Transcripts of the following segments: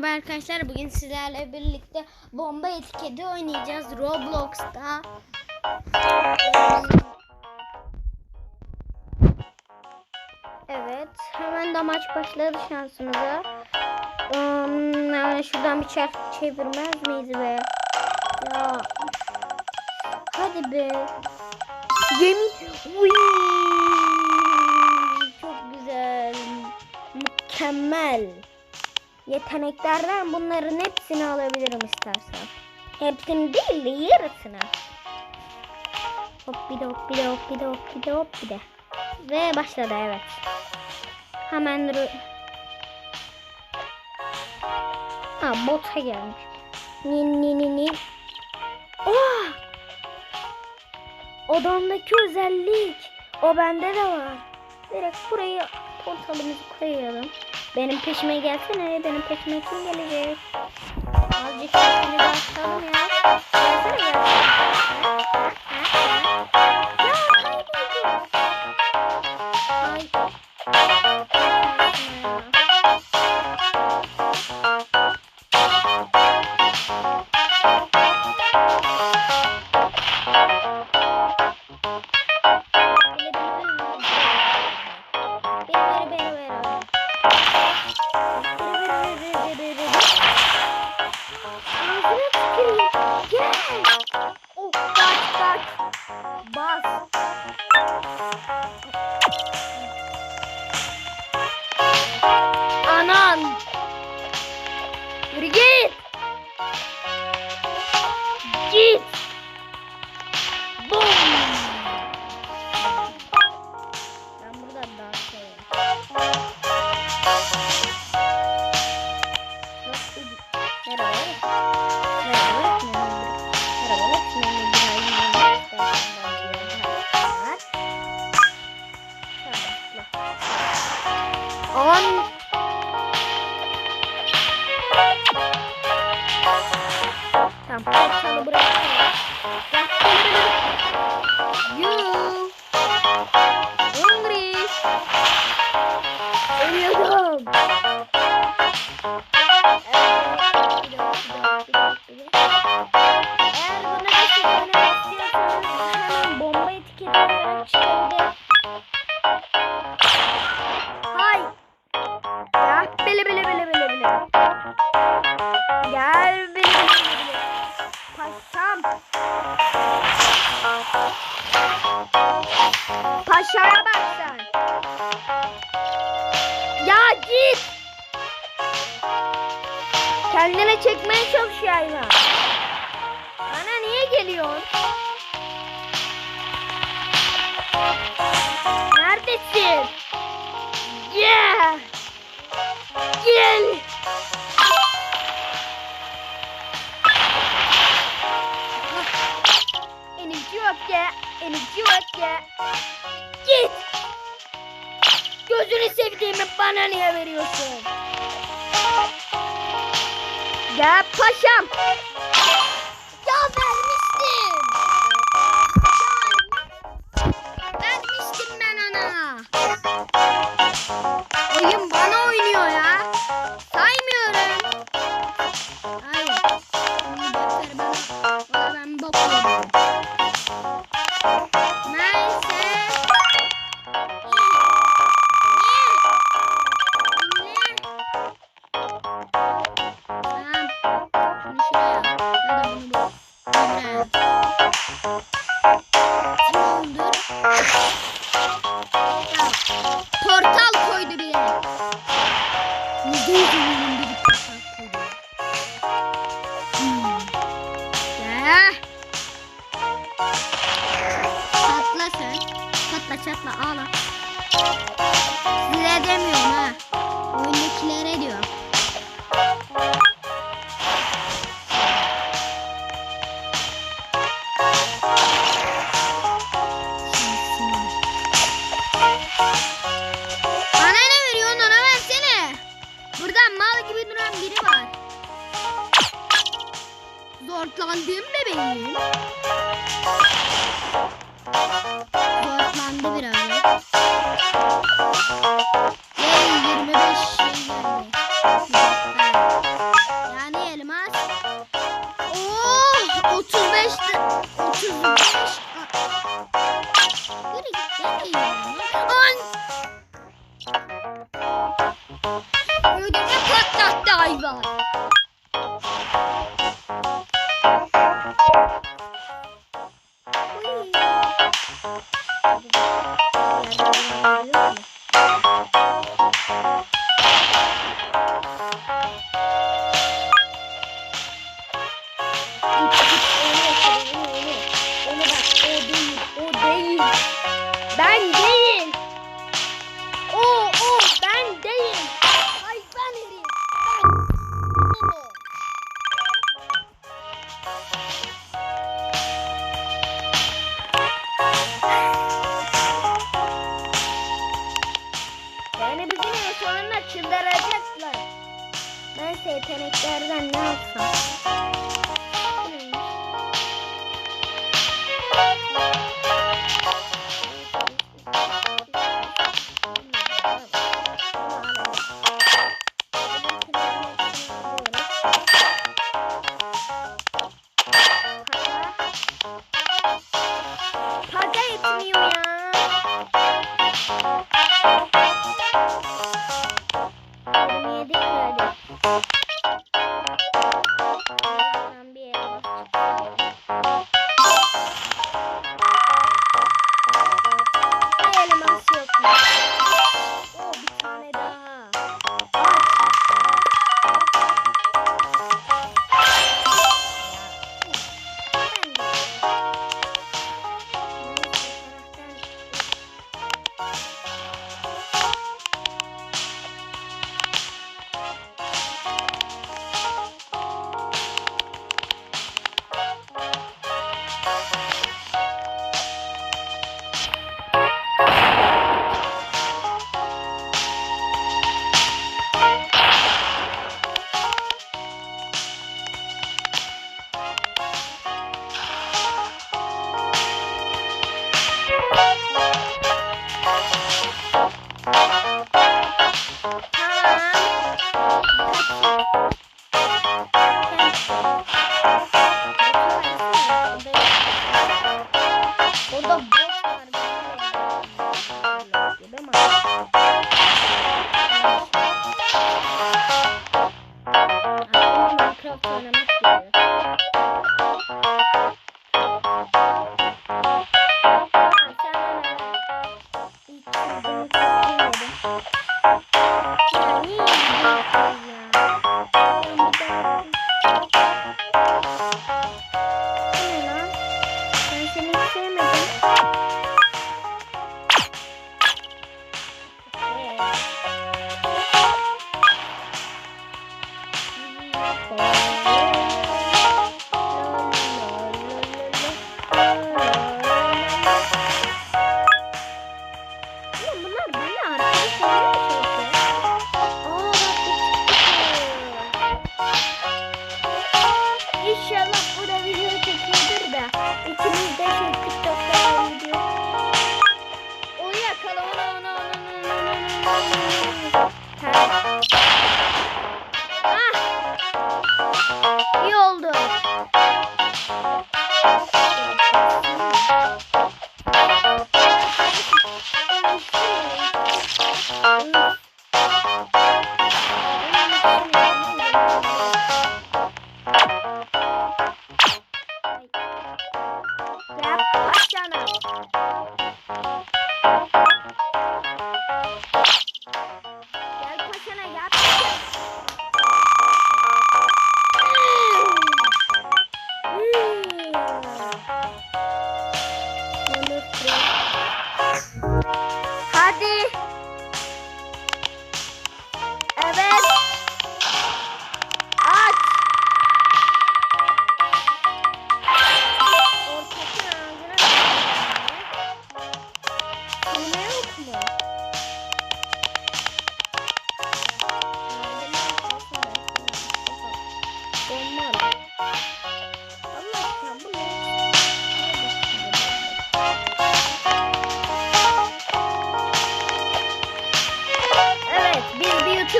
Merhaba arkadaşlar. Bugün sizlerle birlikte bomba etiketi oynayacağız Roblox'ta. Evet. Hemen de maç başladı şansımıza. Um, şuradan bir çark çevirmez miyiz be? Ya. Hadi be. Yemin. Uy. Çok güzel. Mükemmel. Yeteneklerden bunların hepsini alabilirim istersen. Hepsini değil de yarısını. Hop bir de hop bir de hop bir de hop bir de hop bir de. Ve başladı evet. Hemen. Ha bota gelmiş. Ni ni ni ni. Oh! Odamdaki özellik. O bende de var. Direkt burayı portalımızı koyalım. Benim peşime gelsene. Benim peşime kim gelecek? Azıcık sesini de açalım ya. Gelsene gelsene. Ya kayboldu. Ay. Beni Kendine çekmeye çalışıyor hayvan. Bana niye geliyorsun? Neredesin? Yeah. Gel. Enerji yok ya. Enerji yok ya. Git. Gözünü sevdiğimi bana niye veriyorsun? Gel paşam. Patla çatla ağla. Size demiyorum ha. Oyundakilere diyorum. Bana ne veriyorsun ona versene. Buradan mal gibi duran biri var. Zorlandığım bebeğim. Dörtlendi birazcık. Ve 25 şey geldi. Yani elmas. Oo, 35 35. Yürü git. Yürü. Yani bizim en sonunda çıldıracaklar. Ben yeteneklerden ne yapsam? Ah. İyi oldu. Grab Paşa'nın.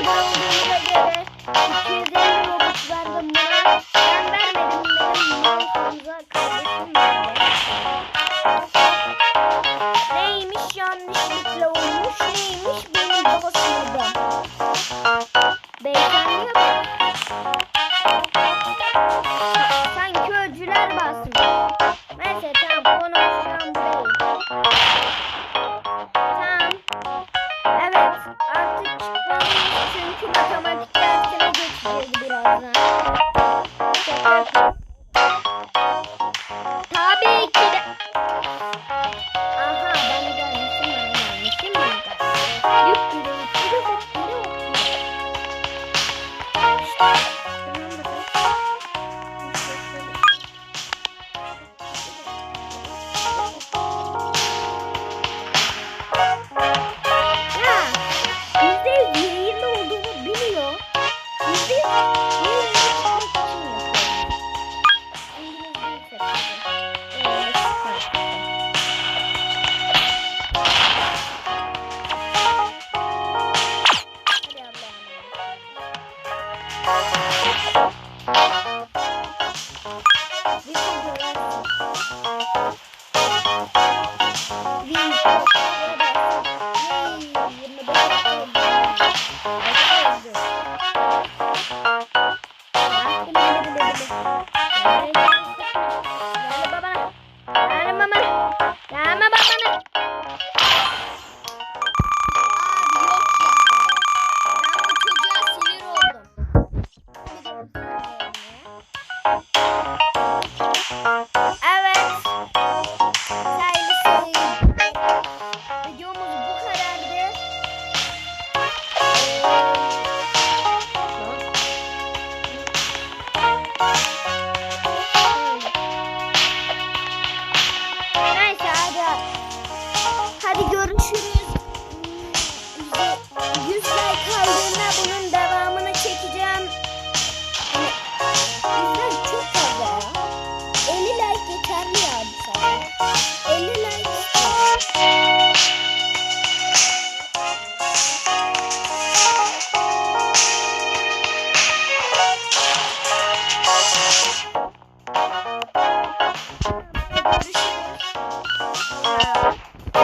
YouTuber olduğumuza göre 250 Robux